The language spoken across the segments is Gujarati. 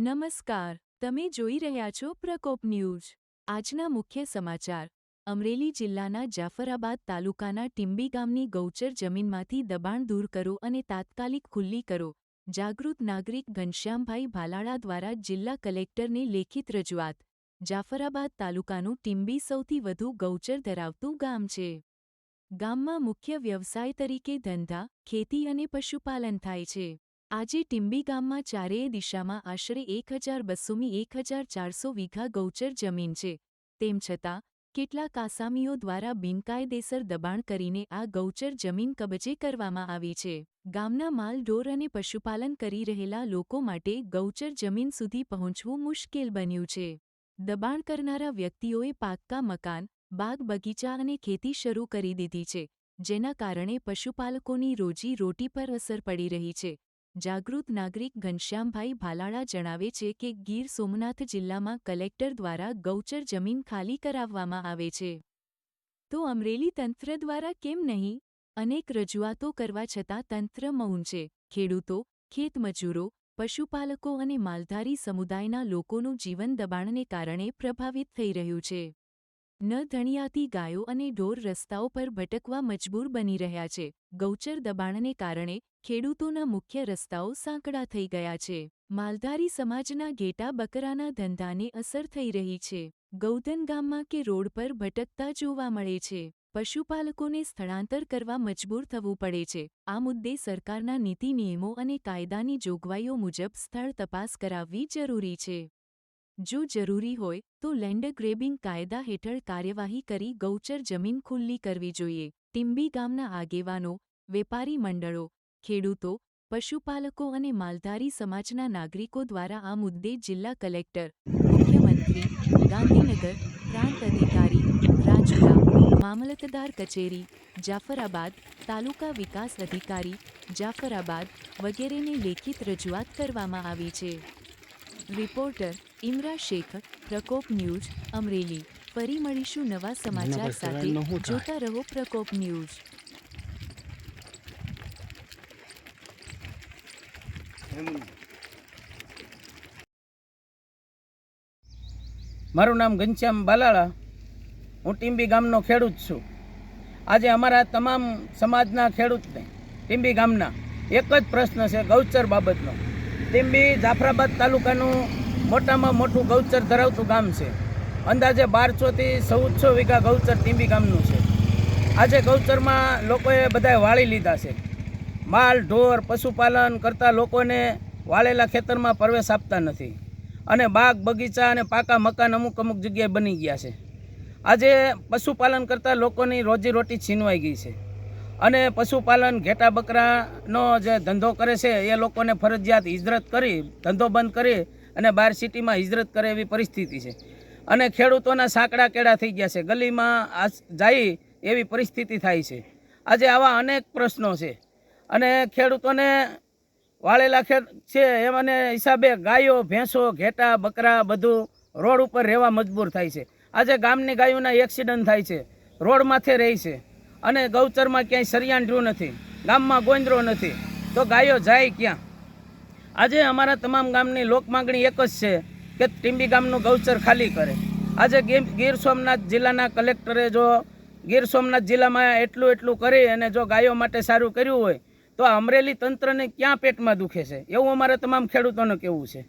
નમસ્કાર, તમે જોઈ રહ્યા છો પ્રકોપ ન્યૂઝ. આજના મુખ્ય સમાચાર. અમરેલી જિલ્લાના જાફરાબાદ તાલુકાના ટીંબી ગામની ગૌચર જમીનમાંથી દબાણ દૂર કરો અને તાત્કાલિક ખુલ્લી કરો. જાગૃત નાગરિક ઘનશ્યામભાઈ ભાલાળા દ્વારા જિલ્લા કલેક્ટરને લેખિત રજૂઆત. જાફરાબાદ તાલુકાનું ટિંબી સૌથી વધુ ગૌચર ધરાવતું ગામ છે. ગામમાં મુખ્ય વ્યવસાય તરીકે ધંધા, ખેતી અને પશુપાલન થાય છે. આજે ટિંબી ગામમાં ચારેય દિશામાં આશરે એક હજાર બસોમી એક હજાર ચારસો વીઘા ગૌચર જમીન છે. તેમ છતાં, કેટલાક આસામીઓ દ્વારા બિનકાયદેસર દબાણ કરીને આ ગૌચર જમીન કબજે કરવામાં આવી છે. ગામના માલ, ઢોર અને પશુપાલન કરી રહેલા લોકો માટે ગૌચર જમીન સુધી પહોંચવું મુશ્કેલ બન્યું છે. દબાણ કરનારા વ્યક્તિઓએ પાક્કા મકાન, બાગ બગીચા અને ખેતી શરૂ કરી દીધી છે, જેના કારણે પશુપાલકોની રોજી રોટી પર અસર પડી રહી છે. જાગૃત નાગરિક ઘનશ્યામભાઈ ભાલાળા જણાવે છે કે ગીર સોમનાથ જિલ્લામાં કલેક્ટર દ્વારા ગૌચર જમીન ખાલી કરાવવામાં આવે છે. તો અમરેલી તંત્ર દ્વારા કેમ નહીં? અનેક રજૂઆતો કરવા છતાં તંત્ર મૌન છે. ખેડૂતો ખેતમજૂરો પશુપાલકો અને માલધારી સમુદાયના લોકોનું જીવન દબાણને કારણે પ્રભાવિત થઈ રહ્યું છે. ન ધણિયાતી ગાયો અને ઢોર રસ્તાઓ પર ભટકવા મજબૂર બની રહ્યા છે. ગૌચર દબાણને કારણે ખેડૂતોના મુખ્ય રસ્તાઓ સાંકડા થઈ ગયા છે. માલધારી સમાજના ઘેટા બકરાના ધંધાને અસર થઈ રહી છે. ગૌધન ગામમાં કે રોડ પર ભટકતા જોવા મળે છે. પશુપાલકોને સ્થળાંતર કરવા મજબૂર થવું પડે છે. આ મુદ્દે સરકારના નીતિ નિયમો અને કાયદાની જોગવાઈઓ મુજબ સ્થળ તપાસ કરાવવી જરૂરી છે. જો જરૂરી હોય, તો લેન્ડર ગ્રેબિંગ કાયદા હેઠળ કાર્યવાહી કરી ગૌચર જમીન ખુલ્લી કરવી જોઈએ. ટિંબી ગામના આગેવાનો, વેપારી મંડળો, ખેડૂતો, પશુપાલકો અને માલધારી સમાજના નાગરિકો દ્વારા આ મુદ્દે જિલ્લા કલેક્ટર, મુખ્યમંત્રી, ગાંધીનગર પ્રાંત અધિકારી, રાજુલા, મામલતદાર કચેરી, જાફરાબાદ તાલુકા વિકાસ અધિકારી, જાફરાબાદ વગેરેને લેખિત રજૂઆત કરવામાં આવી છે. Reporter Imra Shaikh Prakop news Amreli. ફરી મળીશું નવા સમાચાર સાથે. જોતા રહો પ્રકોપ ન્યૂઝ. મારું નામ ઘનશ્યામ બાલાળા. હું ટીંબી ગામનો ખેડૂત છું. આજે અમારા તમામ સમાજના ખેડૂતને ટીંબી ગામના એક જ પ્રશ્ન છે ગૌચર બાબતનો. ટીંબી જાફરાબાદ તાલુકાનું મોટામાં મોટું ગૌચર ધરાવતું ગામ છે. અંદાજે બારસોથી ચૌદસો વીઘા ગૌચર ટીંબી ગામનું છે. આજે ગૌચરમાં લોકોએ બધાએ વાળી લીધા છે. માલ, ઢોર, પશુપાલન કરતા લોકોને વાળેલા ખેતરમાં પ્રવેશ આપતા નથી. અને બાગ, બગીચા અને પાકા મકાન અમુક અમુક જગ્યાએ બની ગયા છે. આજે પશુપાલન કરતા લોકોની રોજીરોટી છીનવાઈ ગઈ છે. અને પશુપાલન ઘેટા બકરાનો જે ધંધો કરે છે, એ લોકોને ફરજિયાત હિજરત કરી, ધંધો બંધ કરી અને બહાર સિટીમાં હિજરત કરે એવી પરિસ્થિતિ છે. અને ખેડૂતોના સાંકડા કેળા થઈ ગયા છે. ગલીમાં જાય એવી પરિસ્થિતિ થાય છે. આજે આવા અનેક પ્રશ્નો છે. અને ખેડૂતોને વાળેલા ખેડ છે એમને હિસાબે ગાયો, ભેંસો, ઘેટા, બકરા બધું રોડ ઉપર રહેવા મજબૂર થાય છે. આજે ગામની ગાયોના એક્સિડન્ટ થાય છે. રોડ માથે રહે છે. અને ગૌચરમાં ક્યાંય સરિયાંડ્યું નથી. ગામમાં ગોંદરો નથી. તો ગાયો જાય ક્યાં? આજે અમારા તમામ ગામની લોક માગણી એક જ છે કે ટીંબી ગામનું ગૌચર ખાલી કરે. આજે ગીર- સોમનાથ જિલ્લાના કલેક્ટરે જો ગીર સોમનાથ જિલ્લામાં એટલું એટલું કરી અને જો ગાયો માટે સારું કર્યું હોય, તો અમરેલી તંત્રને ક્યાં પેટમાં દુખે છે? એવું અમારે તમામ ખેડૂતોને કહેવું છે.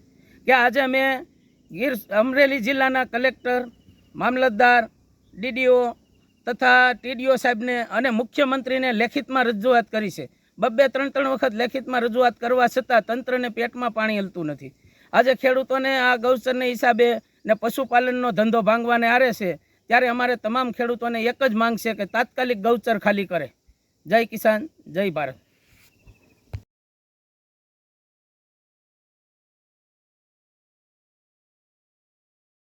કે આજે મેં ગીર, અમરેલી જિલ્લાના કલેક્ટર, મામલતદાર ડીડીઓ તથા ટીડીઓ સાહેબને અને મુખ્યમંત્રીને લેખિતમાં રજૂઆત કરી છે. બબ્બે ત્રણ ત્રણ વખત લેખિતમાં રજૂઆત કરવા છતાં તંત્રને પેટમાં પાણી હલતું નથી. આજે ખેડૂતોને આ ગૌચરને હિસાબે ને પશુપાલનનો ધંધો ભાંગવાને આરે છે, ત્યારે અમારે તમામ ખેડૂતોને એક જ માંગ છે કે તાત્કાલિક ગૌચર ખાલી કરે. જય કિસાન, જય ભારત.